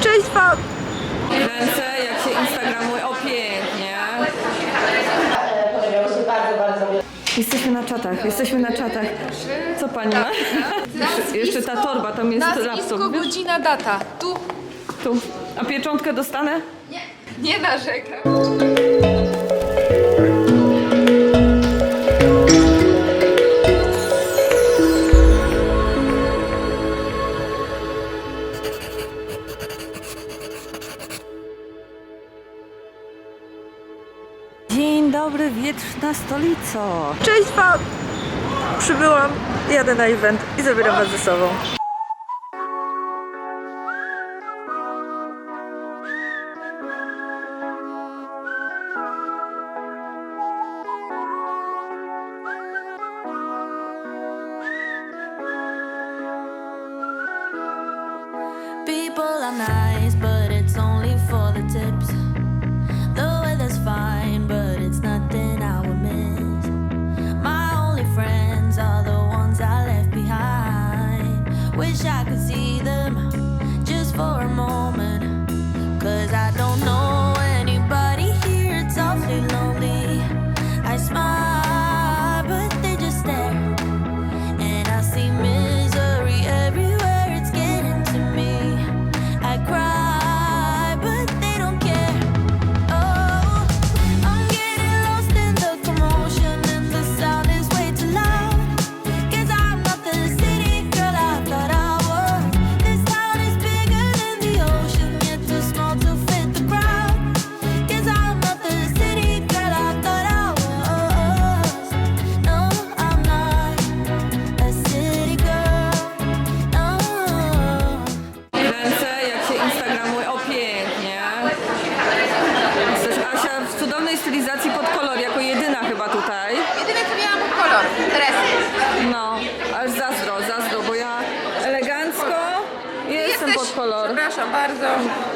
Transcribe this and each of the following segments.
Cześć Fab! Ręce, jak się instagramuje, o pięknie. Jesteśmy na czatach, jesteśmy na czatach. Co pani ma? Jeszcze, jeszcze ta torba, tam jest Nazwisko, laptop. wiesz? godzina, data. Tu Tu. A pieczątkę dostanę? nie narzekam. Wietrzna stolico. Cześć Fab! Przybyłam, jadę na event i zabieram was ze sobą. Stylizacji pod kolor, jako jedyna chyba tutaj. Jedyne co miałam pod kolor. Teresy. No, aż zazdro, zazdro, bo ja elegancko jestem pod kolor. Przepraszam bardzo,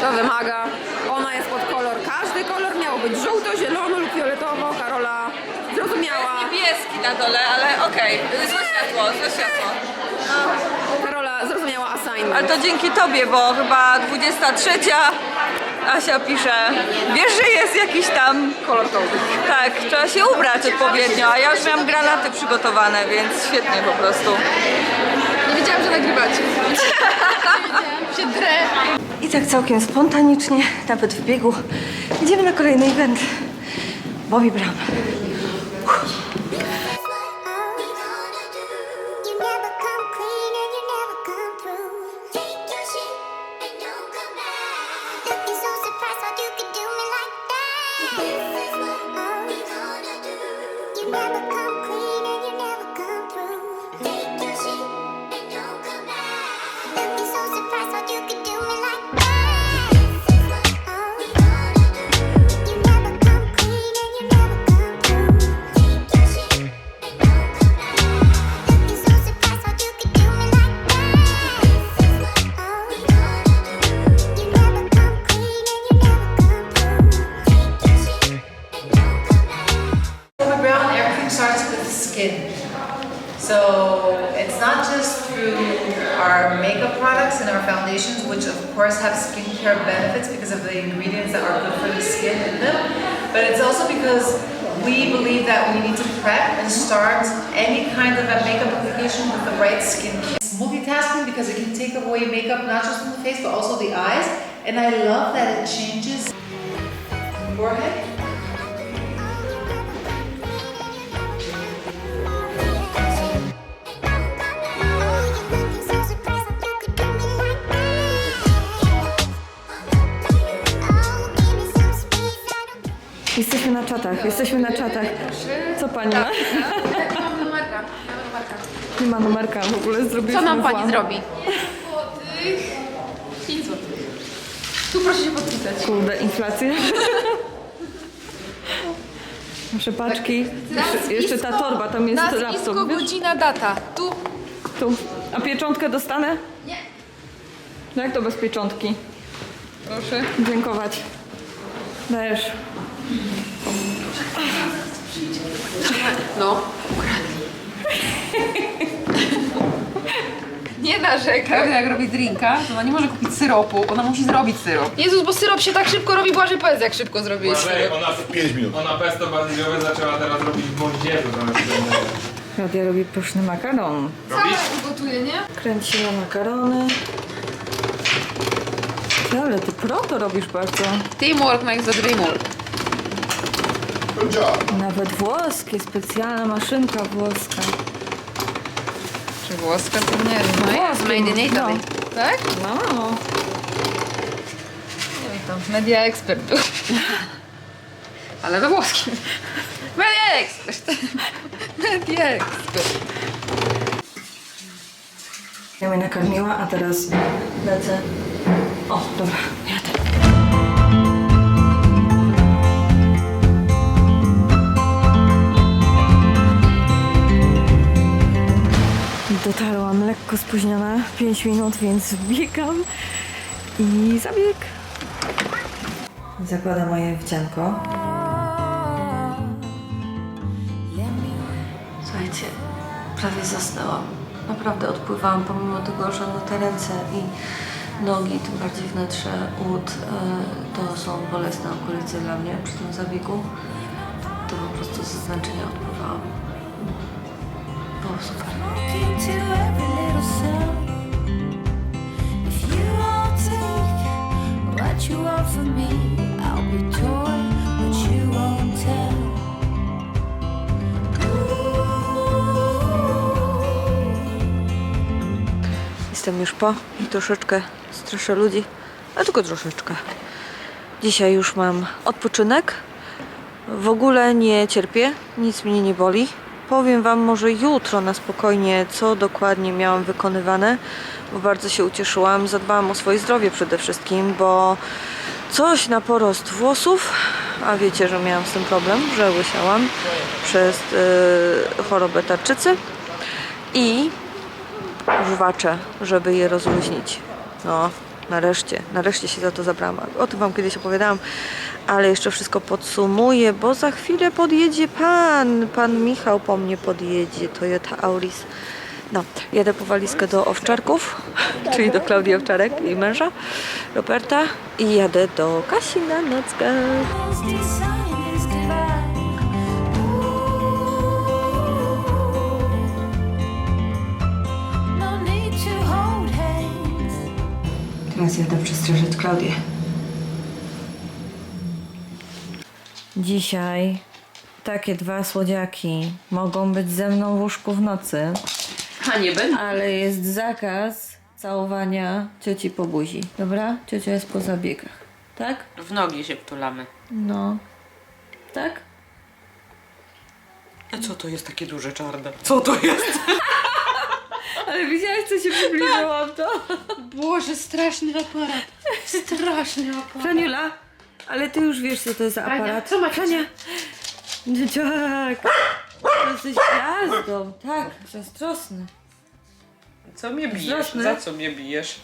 to wymaga. Ona jest pod kolor. Każdy kolor miał być żółto, zielono lub fioletowo. Karola zrozumiała. Niebieski na dole, ale okej, złe światło, złe światło. Karola zrozumiała assignment. Ale to dzięki tobie, bo chyba 23 Asia pisze, wiesz, że jest jakiś tam kolor. Tak, trzeba się ubrać odpowiednio, a ja już miałam granaty przygotowane, więc świetnie po prostu. Nie wiedziałam, że nagrywacie. Się drę. I tak całkiem spontanicznie, nawet w biegu, idziemy na kolejny event. Bobby Brown. You some space, I don't Jesteśmy na czatach, jesteśmy na czatach. Co pani ma? Mam numerka. Mam numerka. Nie ma numerka, w ogóle Co zrobiliśmy nam pani włam. zrobi? Złotych. 5 złotych. Tu proszę się podpisać. Kurde, inflacja. Nasze paczki. Jeszcze, jeszcze ta torba, tam jest Nazwisko, laptop. wiesz? godzina, data. Tu Tu. A pieczątkę dostanę? Nie. No jak to bez pieczątki? Proszę. Dziękować. Dajesz. No. Nie narzekaj. Klaudia jak robi drinka, to ona nie może kupić syropu, ona musi zrobić syrop. Jezus, bo syrop się tak szybko robi, Błażej, powiedz jak szybko zrobiłeś syrop. Ona w 5 minut. Ona pesto bazyliowe zaczęła teraz robić w moździerzu zamiast. Klaudia robi pyszny makaron. Całe ugotuje, nie? Kręcimy makarony. Ty, Ale ty pro to robisz bardzo. Teamwork makes the dream work. To działa. Nawet włoskie, specjalna maszynka włoska. Czy włoska to nie wiem. No jest, made in Italy. no. Tak? No. Nie wiem, tam media ekspert był. Ale we włoskim. Media ekspert. Media ekspert. Ja mnie nakarmiła, a teraz lecę. O, dobra, Dotarłam lekko spóźniona, 5 minut, więc biegam i zabieg. Zakładam moje wdzianko. Słuchajcie, prawie zasnęłam. Naprawdę odpływałam, pomimo tego, że no te ręce i nogi, tym bardziej wnętrze ud, e, to są bolesne okolice dla mnie przy tym zabiegu. To po prostu ze zmęczenia odpływałam. Jestem już po i troszeczkę straszę ludzi, ale tylko troszeczkę. Dzisiaj już mam odpoczynek. W ogóle nie cierpię, nic mnie nie boli. Powiem Wam może jutro na spokojnie, co dokładnie miałam wykonywane, bo bardzo się ucieszyłam. Zadbałam o swoje zdrowie przede wszystkim, bo coś na porost włosów, a wiecie, że miałam z tym problem, że łysiałam przez yy, chorobę tarczycy i żwacze, żeby je rozluźnić. No, nareszcie, nareszcie się za to zabrałam. O tym Wam kiedyś opowiadałam, ale jeszcze wszystko podsumuję, bo za chwilę podjedzie pan, pan Michał po mnie podjedzie, Toyota Auris. No, jadę po walizkę do Owczarków, czyli do Klaudii Owczarek i męża, Roberta i jadę do Kasi na nockę. No. Teraz jadę przestraszyć Klaudię. Dzisiaj takie dwa słodziaki mogą być ze mną w łóżku w nocy, A nie będę. ale jest zakaz całowania cioci po buzi. Dobra? Ciocia jest po zabiegach. Tak? W nogi się wtulamy. No. Tak? A co to jest takie duże czarne? Co to jest? Ale widziałeś, co się przybliżyłam to? Boże, straszny aparat. Straszny aparat. Franiula, ale ty już wiesz, co to jest aparat. co macie? Frania! Tak. To jesteś gwiazdą. Tak, zazdrosny. Co mnie bijesz? Za co mnie bijesz?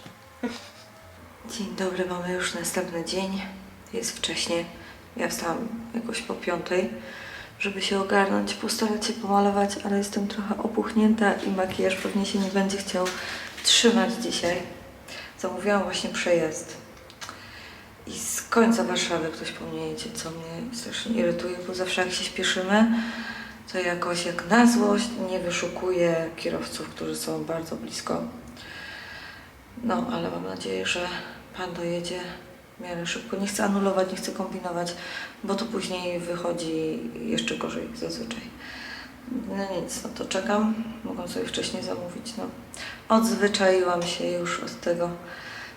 Dzień dobry, mamy już następny dzień. Jest wcześnie. Ja wstałam jakoś po piątej, żeby się ogarnąć, postarać się pomalować, ale jestem trochę opuchnięta i makijaż pewnie się nie będzie chciał trzymać dzisiaj. Zamówiłam właśnie przejazd. I z końca Warszawy ktoś po mnie jedzie, co mnie strasznie irytuje, bo zawsze jak się śpieszymy, to jakoś jak na złość nie wyszukuję kierowców, którzy są bardzo blisko. No, ale mam nadzieję, że pan dojedzie w miarę szybko. Nie chcę anulować, nie chcę kombinować, bo to później wychodzi jeszcze gorzej zazwyczaj. No nic, no to czekam. Mogą sobie wcześniej zamówić. No. Odzwyczaiłam się już od tego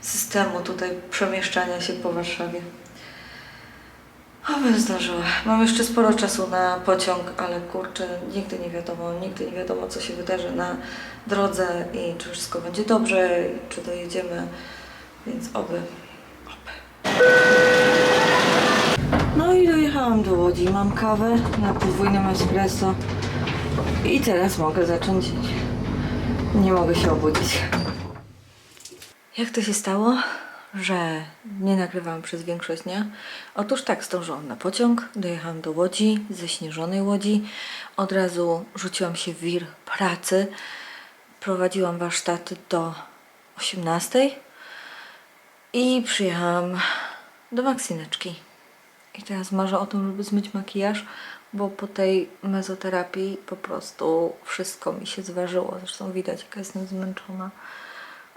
systemu tutaj przemieszczania się po Warszawie. Oby zdążyła. Mam jeszcze sporo czasu na pociąg, ale kurczę, nigdy nie wiadomo, nigdy nie wiadomo, co się wydarzy na drodze i czy wszystko będzie dobrze, czy dojedziemy, więc oby, oby. No i dojechałam do Łodzi. Mam kawę na podwójnym espresso i teraz mogę zacząć. Nie mogę się obudzić. Jak to się stało, że nie nagrywałam przez większość dnia? Otóż tak, zdążyłam na pociąg, dojechałam do Łodzi, ze śnieżonej Łodzi. Od razu rzuciłam się w wir pracy. prowadziłam warsztaty do 18 i przyjechałam do Maksyneczki. I teraz marzę o tym, żeby zmyć makijaż, bo po tej mezoterapii po prostu wszystko mi się zważyło. Zresztą widać, jaka jestem zmęczona.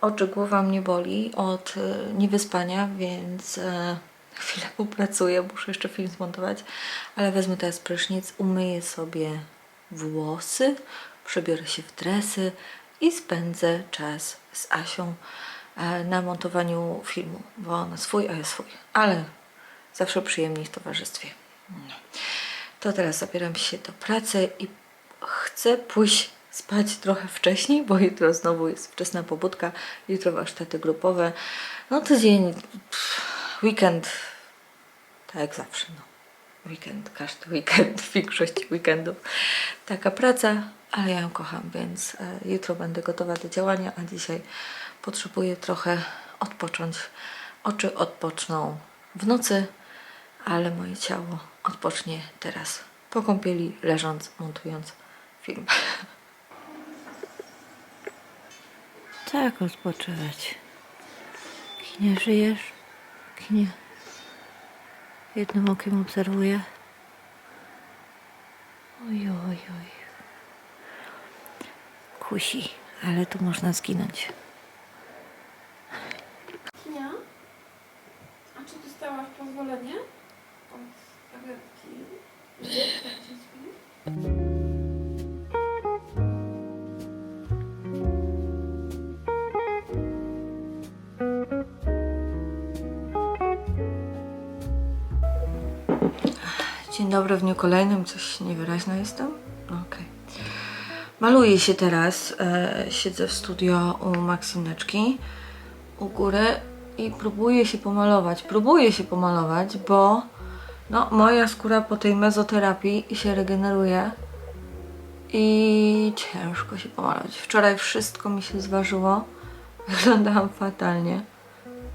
Oczy, głowa mnie boli od niewyspania, więc e, chwilę popracuję, muszę jeszcze film zmontować, ale wezmę teraz prysznic, umyję sobie włosy, przebiorę się w dresy i spędzę czas z Asią e, na montowaniu filmu, bo ona swój, a ja swój, ale zawsze przyjemniej w towarzystwie. No. To teraz zabieram się do pracy i chcę pójść spać trochę wcześniej, bo jutro znowu jest wczesna pobudka, jutro warsztaty grupowe. No tydzień, pff, weekend, tak jak zawsze, no. Weekend, każdy weekend, większość weekendów. Taka praca, ale ja ją kocham, więc e, jutro będę gotowa do działania, a dzisiaj potrzebuję trochę odpocząć. Oczy odpoczną w nocy, ale moje ciało odpocznie teraz po kąpieli, leżąc, montując film. Tak odpoczywać. Kinie, żyjesz? Kinie. Jednym okiem obserwuję. Oj, oj, oj. Kusi, ale tu można zginąć. Kinia? A czy dostałaś pozwolenie od agentki? Dzień dobry w dniu kolejnym. Coś niewyraźna jestem? Okej. Maluję się teraz. E, siedzę w studio u Maksymeczki u góry i próbuję się pomalować. Próbuję się pomalować, bo no, moja skóra po tej mezoterapii się regeneruje i ciężko się pomalować. Wczoraj wszystko mi się zważyło. Wyglądałam fatalnie.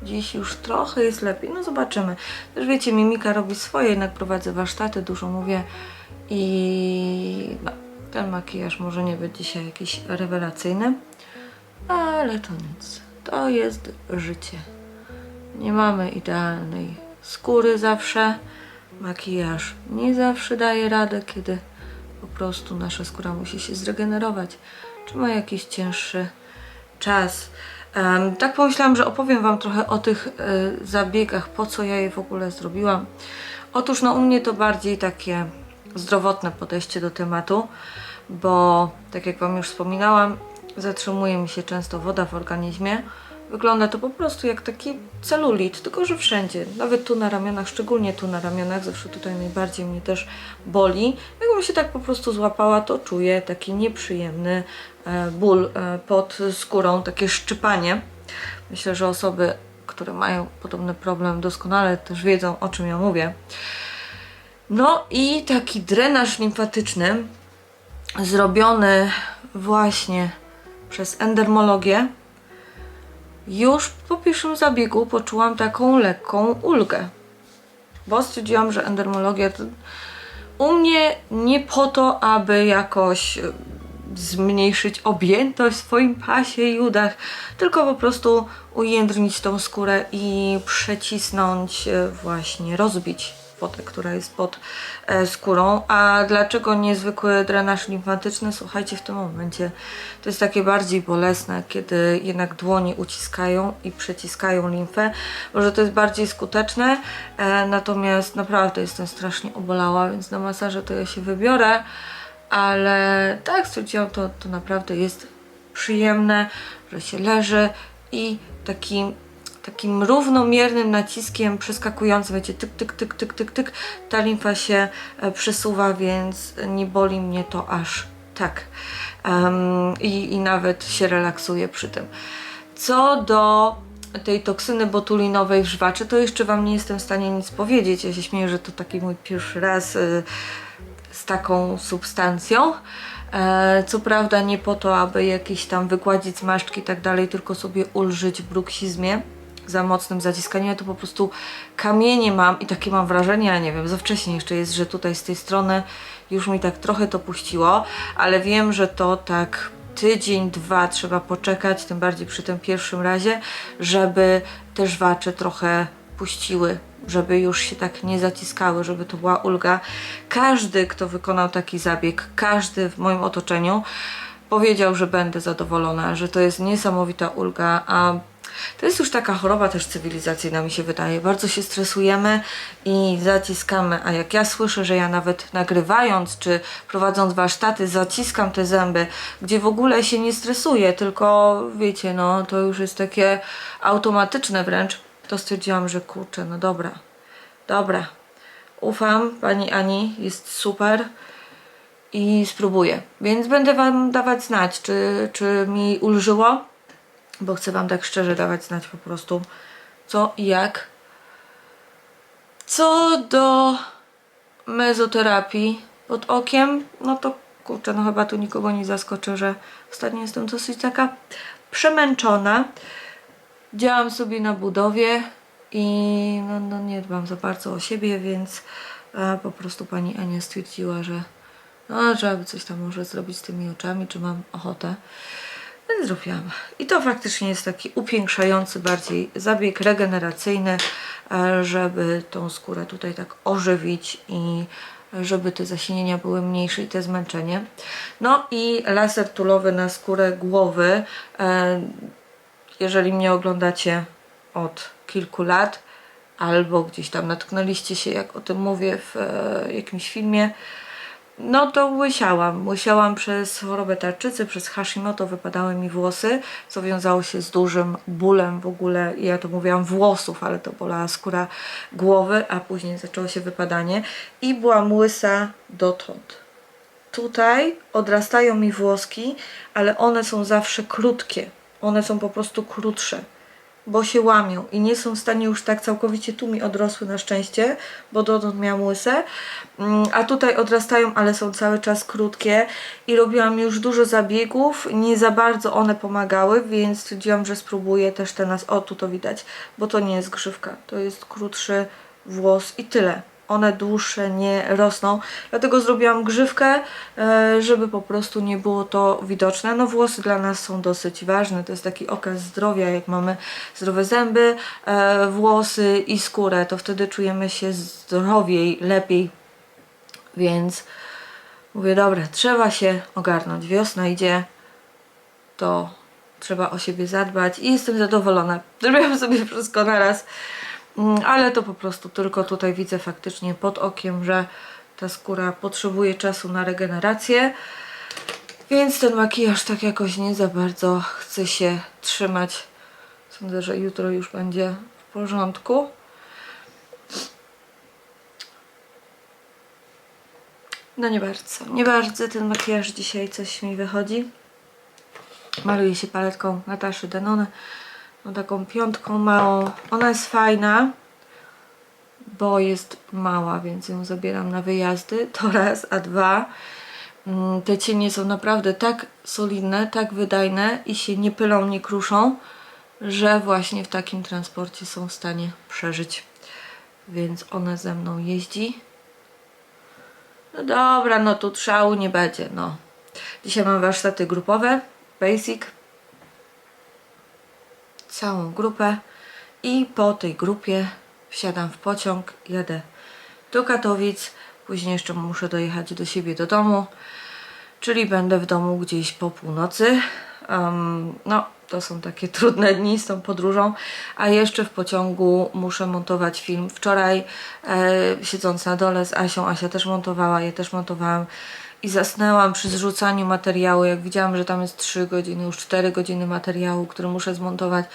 Dziś już trochę jest lepiej. No zobaczymy. Też wiecie, mimika robi swoje, jednak prowadzę warsztaty, dużo mówię i no, ten makijaż może nie być dzisiaj jakiś rewelacyjny, ale to nic. To jest życie. Nie mamy idealnej skóry zawsze. Makijaż nie zawsze daje radę, kiedy po prostu nasza skóra musi się zregenerować, czy ma jakiś cięższy czas. Tak pomyślałam, że opowiem Wam trochę o tych e, zabiegach, po co ja je w ogóle zrobiłam. Otóż no u mnie to bardziej takie zdrowotne podejście do tematu, bo tak jak Wam już wspominałam, zatrzymuje mi się często woda w organizmie. Wygląda to po prostu jak taki celulit, tylko że wszędzie, nawet tu na ramionach, szczególnie tu na ramionach, zawsze tutaj najbardziej mnie też boli. Jakbym się tak po prostu złapała, to czuję taki nieprzyjemny ból e, pod skórą, takie szczypanie. Myślę, że osoby, które mają podobny problem doskonale też wiedzą, o czym ja mówię. No i taki drenaż limfatyczny zrobiony właśnie przez endermologię już po pierwszym zabiegu poczułam taką lekką ulgę. Bo stwierdziłam, że endermologia to u mnie nie po to, aby jakoś e, zmniejszyć objętość w swoim pasie i udach, tylko po prostu ujędrnić tą skórę i przecisnąć, e, właśnie rozbić wodę, która jest pod e, skórą. A dlaczego niezwykły drenaż limfatyczny? Słuchajcie, w tym momencie to jest takie bardziej bolesne, kiedy jednak dłonie uciskają i przeciskają limfę. Może to jest bardziej skuteczne, e, natomiast naprawdę jestem strasznie obolała, więc na masaże to ja się wybiorę. Ale tak stwierdziłam, to, to naprawdę jest przyjemne, że się leży i taki takim równomiernym naciskiem przeskakującym, wiecie, tyk, tyk, tyk, tyk, tyk, tyk, ta limfa się e, przesuwa, więc nie boli mnie to aż tak. Em, i, I nawet się relaksuje przy tym. Co do tej toksyny botulinowej w żwaczy, to jeszcze Wam nie jestem w stanie nic powiedzieć. Ja się śmieję, że to taki mój pierwszy raz y, z taką substancją. E, Co prawda nie po to, aby jakieś tam wygładzić zmarszczki i tak dalej, tylko sobie ulżyć bruksizmie za mocnym zaciskaniem. Ja to po prostu kamienie mam i takie mam wrażenie, ja nie wiem, za wcześnie jeszcze jest, że tutaj z tej strony już mi tak trochę to puściło, ale wiem, że to tak tydzień, dwa trzeba poczekać, tym bardziej przy tym pierwszym razie, żeby te żwacze trochę puściły, żeby już się tak nie zaciskały, żeby to była ulga. Każdy, kto wykonał taki zabieg, każdy w moim otoczeniu powiedział, że będę zadowolona, że to jest niesamowita ulga, a to jest już taka choroba też cywilizacyjna, mi się wydaje. Bardzo się stresujemy i zaciskamy, a jak ja słyszę, że ja nawet nagrywając czy prowadząc warsztaty zaciskam te zęby, gdzie w ogóle się nie stresuję, tylko wiecie, no to już jest takie automatyczne wręcz, to stwierdziłam, że kurczę, no dobra, dobra, ufam pani Ani, jest super i spróbuję. Więc będę Wam dawać znać, czy, czy mi ulżyło, bo chcę Wam tak szczerze dawać znać po prostu, co i jak. Co do mezoterapii pod okiem, no to kurczę, no chyba tu nikogo nie zaskoczę, że ostatnio jestem dosyć taka przemęczona. Działam sobie na budowie i no, no nie dbam za bardzo o siebie, więc e, po prostu pani Ania stwierdziła, że no, trzeba coś tam może zrobić z tymi oczami, czy mam ochotę. Więc zrobiłam. I to faktycznie jest taki upiększający bardziej zabieg regeneracyjny, e, żeby tą skórę tutaj tak ożywić i żeby te zasinienia były mniejsze i te zmęczenie. No i laser tulowy na skórę głowy. E, Jeżeli mnie oglądacie od kilku lat, albo gdzieś tam natknęliście się, jak o tym mówię w e, jakimś filmie, no to łysiałam. Łysiałam przez chorobę tarczycy, przez Hashimoto wypadały mi włosy, co wiązało się z dużym bólem w ogóle. Ja to mówiłam włosów, ale to bolała skóra głowy, a później zaczęło się wypadanie i byłam łysa dotąd. Tutaj odrastają mi włoski, ale one są zawsze krótkie. One są po prostu krótsze bo się łamią i nie są w stanie już tak całkowicie tu mi odrosły na szczęście, bo dotąd miałam łyse, Mm, a tutaj odrastają, ale są cały czas krótkie i robiłam już dużo zabiegów, nie za bardzo one pomagały, więc stwierdziłam, że spróbuję też te nas, o tu to widać, bo to nie jest grzywka, to jest krótszy włos i tyle. One dłuższe nie rosną, dlatego zrobiłam grzywkę, e, żeby po prostu nie było to widoczne. No włosy dla nas są dosyć ważne, to jest taki okaz zdrowia, jak mamy zdrowe zęby, e, włosy i skórę, to wtedy czujemy się zdrowiej, lepiej, więc mówię, dobra, trzeba się ogarnąć, wiosna idzie, to trzeba o siebie zadbać i jestem zadowolona. Zrobiłam sobie wszystko naraz, Mm, ale to po prostu tylko tutaj widzę faktycznie pod okiem, że ta skóra potrzebuje czasu na regenerację, więc ten makijaż tak jakoś nie za bardzo chce się trzymać. Sądzę, że jutro już będzie w porządku. No nie bardzo, nie bardzo ten makijaż dzisiaj coś mi wychodzi. Maluję się paletką Nataszy Denone. No taką piątką małą. Ona jest fajna, bo jest mała, więc ją zabieram na wyjazdy. To raz, a dwa. mm, Te cienie są naprawdę tak solidne, tak wydajne i się nie pylą, nie kruszą, że właśnie w takim transporcie są w stanie przeżyć. Więc ona ze mną jeździ. No dobra, no tu trzału nie będzie, no. Dzisiaj mam warsztaty grupowe, basic, całą grupę i po tej grupie wsiadam w pociąg, jadę do Katowic, później jeszcze muszę dojechać do siebie do domu, czyli będę w domu gdzieś po północy. Em, no, to są takie trudne dni z tą podróżą, a jeszcze w pociągu muszę montować film. Wczoraj e, siedząc na dole z Asią, Asia też montowała, ja też montowałam i zasnęłam przy zrzucaniu materiału, jak widziałam, że tam jest 3 godziny, już 4 godziny materiału, który muszę zmontować.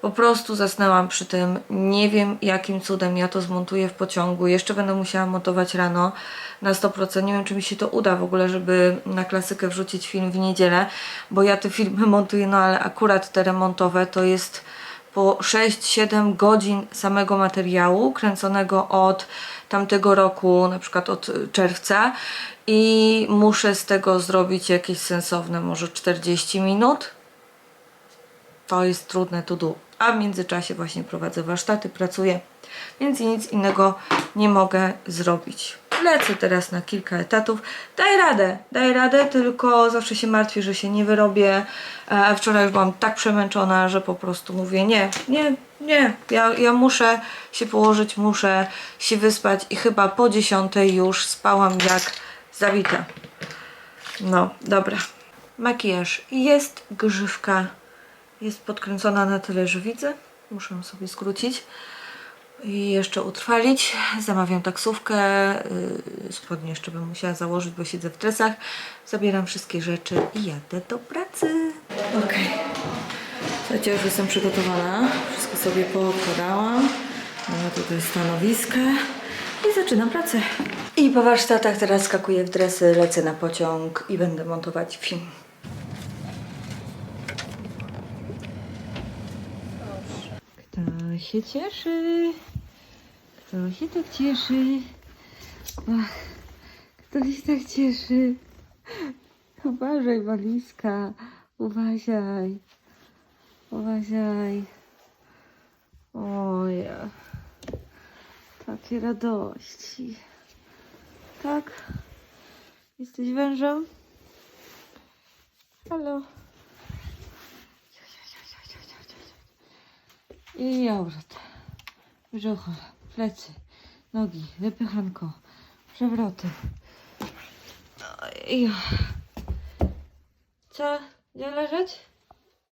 Po prostu zasnęłam przy tym. Nie wiem, jakim cudem ja to zmontuję w pociągu. Jeszcze będę musiała montować rano na 100%. Nie wiem, czy mi się to uda w ogóle, żeby na klasykę wrzucić film w niedzielę, bo ja te filmy montuję, no ale akurat te remontowe to jest po 6-7 godzin samego materiału kręconego od tamtego roku, na przykład od y, czerwca i muszę z tego zrobić jakieś sensowne może 40 minut to jest trudne to do. A w międzyczasie właśnie prowadzę warsztaty, pracuję, więc nic innego nie mogę zrobić. Lecę teraz na kilka etatów. Daj radę, daj radę, tylko zawsze się martwię, że się nie wyrobię. E, wczoraj już byłam tak przemęczona, że po prostu mówię nie, nie, nie. Ja, ja muszę się położyć, muszę się wyspać i chyba po dziesiątej już spałam jak zawita. No, dobra. Makijaż jest, grzywka jest podkręcona na tyle, że widzę. Muszę sobie skrócić i jeszcze utrwalić. Zamawiam taksówkę. Yy, spodnie jeszcze bym musiała założyć, bo siedzę w dresach. Zabieram wszystkie rzeczy i jadę do pracy. Okej. Słuchajcie, już jestem przygotowana. Wszystko sobie poodkładałam. Mam tutaj stanowiska i zaczynam pracę. I po warsztatach teraz skakuję w dresy, lecę na pociąg i będę montować film. Kto się cieszy? Kto się tak cieszy? Ach, kto się tak cieszy? Uważaj, walizka. Uważaj. Uważaj. Oja. Takie radości. Tak? Jesteś wężem? Halo? I obrót. Brzucho, plecy, nogi, wypychanko, przewroty. Co? Nie leżeć?